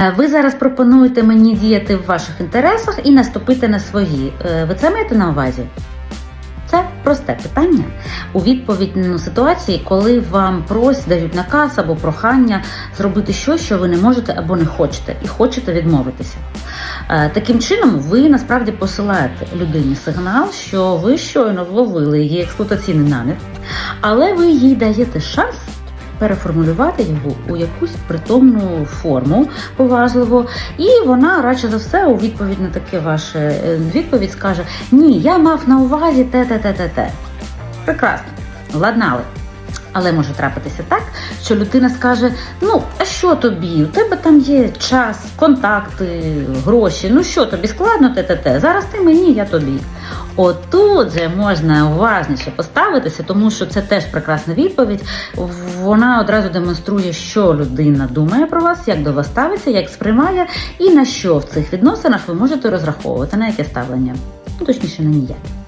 Е, Ви зараз пропонуєте мені діяти в ваших інтересах і наступити на свої. Е, Ви це маєте на увазі? Це просте питання у відповідь на ситуації, коли вам просять, дають наказ або прохання зробити щось, що ви не можете або не хочете, і хочете відмовитися. Е, Таким чином, ви насправді посилаєте людині сигнал, що ви щойно вловили її експлуатаційний намір, але ви їй даєте шанс переформулювати його у якусь притомну форму поважливо, і вона радше за все у відповідь на таке ваше е, відповідь скаже: Ні, я мав на увазі те, те, те, те, те. Прекрасно, владнали. Але може трапитися так, що людина скаже: ну, а що тобі? У тебе там є час, контакти, гроші. Ну що тобі складно те те те. Зараз ти мені, я тобі. Отут же можна уважніше поставитися, тому що це теж прекрасна відповідь. Вона одразу демонструє, що людина думає про вас, як до вас ставиться, як сприймає, і на що в цих відносинах ви можете розраховувати, на яке ставлення. Ну, точніше, на ніяке.